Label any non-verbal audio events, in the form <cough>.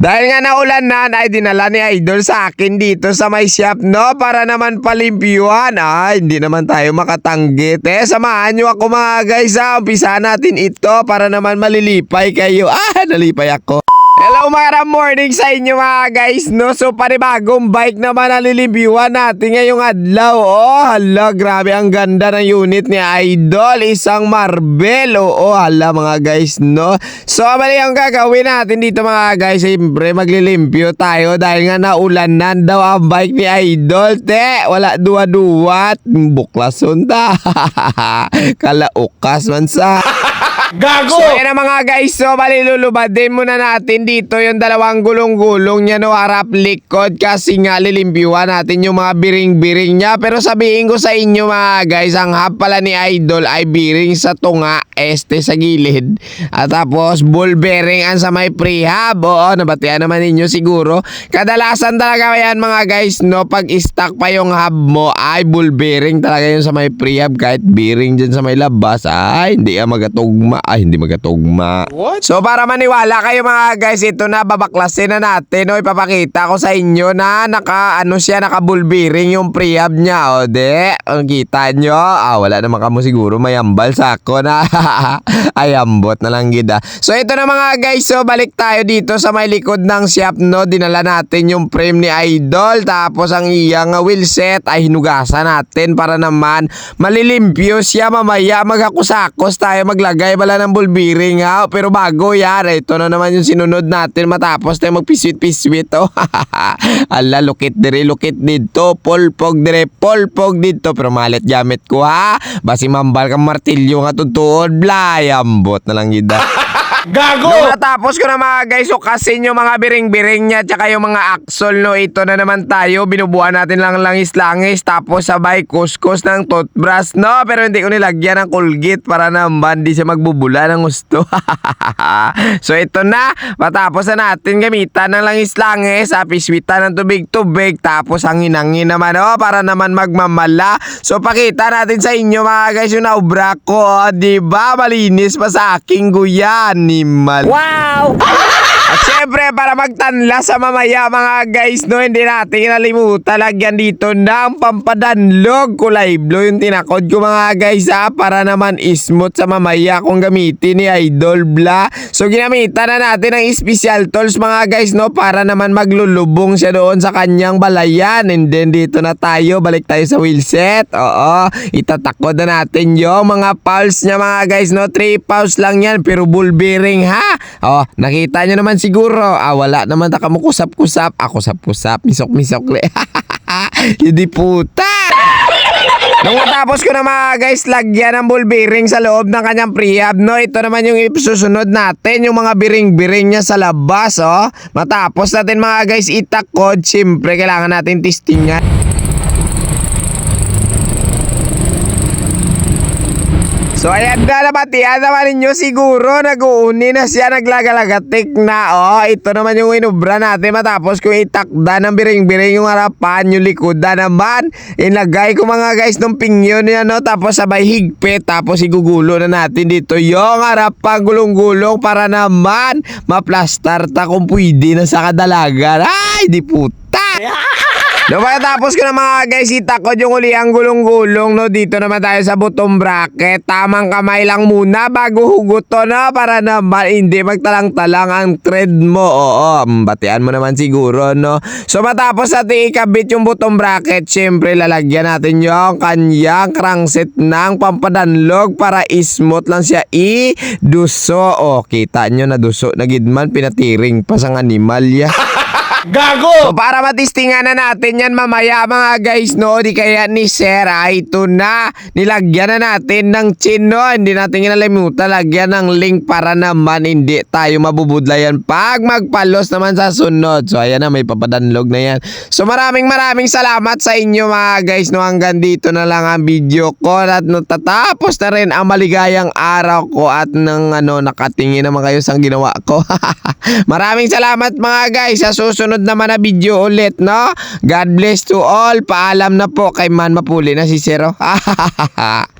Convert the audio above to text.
Dahil nga naulan na, ay dinala ni Idol sa akin dito sa may shop, no? Para naman palimpyuhan. Ay, hindi naman tayo makatanggit. Eh, samahan nyo ako mga guys, ha? Umpisa natin ito para naman malilipay kayo. Ah, nalipay ako. Mga morning sa inyo mga guys no? So panibagong bike naman ang lilibiwan natin ngayong adlaw. Oh hala grabe ang ganda ng unit ni Idol Isang Marvel. Oo hala mga guys no? So mali ang gagawin natin dito mga guys. Siyempre maglilimpyo tayo Dahil nga naulan na daw ang bike ni Idol. Te wala duwa-duwat Buklason ta. <laughs> Kalaukas man sa Gago! So, ayan na mga guys. So, malilulubadin muna natin dito yung dalawang gulong-gulong niya no, harap likod kasi nga lilimpiwan natin yung mga biring-biring niya. Pero sabihin ko sa inyo mga guys, ang hub pala ni Idol ay biring sa tunga, este sa gilid. At tapos, ball bearing ang sa may prehab. Oo, nabatian naman ninyo siguro. Kadalasan talaga yan mga guys, no, pag stock pa yung hub mo, ay ball bearing talaga yun sa may prehab. Kahit bearing dyan sa may labas, ay hindi yan magatugma. Ay, hindi magatugma. What? So para maniwala kayo mga guys, ito na babaklasin na natin. O ipapakita ko sa inyo na naka ano siya, naka bull bearing yung prehab niya. O de, ang kita nyo. Ah, wala naman kamo siguro mayambal sa ako na. <laughs> Ayambot na lang gida. So ito na mga guys, so balik tayo dito sa may likod ng shop no. Dinala natin yung frame ni Idol. Tapos ang iyang wheel set ay hinugasan natin para naman malilimpyo siya mamaya. Maghakusakos tayo maglagay bala ng ball bearing ha. Pero bago yan, ito na naman yung sinunod natin matapos tayo magpiswit-piswit. Oh. <laughs> Ala, lukit dire, lukit dito. Polpog dire, polpog dito. Pero malit gamit ko ha. Basi mambal kang martilyo nga tutuod. Blayambot na lang gida. <laughs> Gago! Nung natapos ko na mga guys, ukasin yung mga biring-biring niya tsaka yung mga axle, no, ito na naman tayo, binubuhan natin lang langis-langis, tapos sabay kuskus ng toothbrush, no, pero hindi ko nilagyan ng Colgate para naman di siya magbubula ng gusto. <laughs> so ito na, matapos na natin gamitan ng langis-langis, apiswitan ng tubig-tubig, tapos hangin-hangin naman, oh, para naman magmamala. So pakita natin sa inyo mga guys yung naubra ko, oh, di ba? Malinis pa sa aking guyan, animal. Wow! At syempre, para magtanla sa mamaya mga guys, no, hindi natin inalimutan lagyan dito ng pampadanlog. Kulay blue yung tinakod ko mga guys ha, para naman smooth sa mamaya kung gamitin ni Idol Bla. So ginamitan na natin ng special tools mga guys, no, para naman maglulubong siya doon sa kanyang balayan. And then dito na tayo, balik tayo sa wheelset. Oo, itatakod na natin yung mga pulse niya mga guys, no, 3 pulse lang yan, pero bull bearing ha. Oh, nakita nyo naman siguro. Ah, wala naman na kamukusap-kusap. Ah, kusap-kusap. Misok-misok le. <laughs> Hindi puta. Nung matapos ko na mga guys, lagyan ng ball bearing sa loob ng kanyang prehab, no? Ito naman yung isusunod natin, yung mga biring-biring niya sa labas, oh. Matapos natin mga guys itakod, siyempre kailangan natin testingan. So ayan na nabatian naman ninyo siguro nag-uuni na siya naglagalagatik na oh. Ito naman yung inubra natin matapos kung itakda ng biring-biring yung harapan yung likodan naman. Inagay ko mga guys ng pingyon niya no tapos sabay higpit tapos igugulo na natin dito yung harapan gulong-gulong para naman maplastar ta kung pwede na sa kadalagan. Ay di puta Nung pagkatapos ko na mga guys, itakod yung uli ang gulong-gulong, no? Dito naman tayo sa bottom bracket. Tamang kamay lang muna bago hugot to, no? Para naman hindi magtalang-talang ang thread mo. Oo, batian mo naman siguro, no? So matapos natin ikabit yung bottom bracket, syempre lalagyan natin yung kanyang crankset ng pampadanlog para smooth lang siya i-duso. O, kita nyo na duso na gidman, pinatiring pa sa animal ya. <laughs> Gago! So para matistingan na natin yan mamaya mga guys no, di kaya ni Sir ay ito na. Nilagyan na natin ng chin no, hindi natin kinalimutan lagyan ng link para naman hindi tayo mabubudlayan pag magpalos naman sa sunod. So ayan na, may papadanlog na yan. So maraming maraming salamat sa inyo mga guys no, hanggang dito na lang ang video ko at natatapos na rin ang maligayang araw ko at nang ano, nakatingin naman kayo sa ginawa ko. <laughs> maraming salamat mga guys sa susunod naman na video ulit, no? God bless to all. Paalam na po kay Man Mapuli na si Zero. <laughs>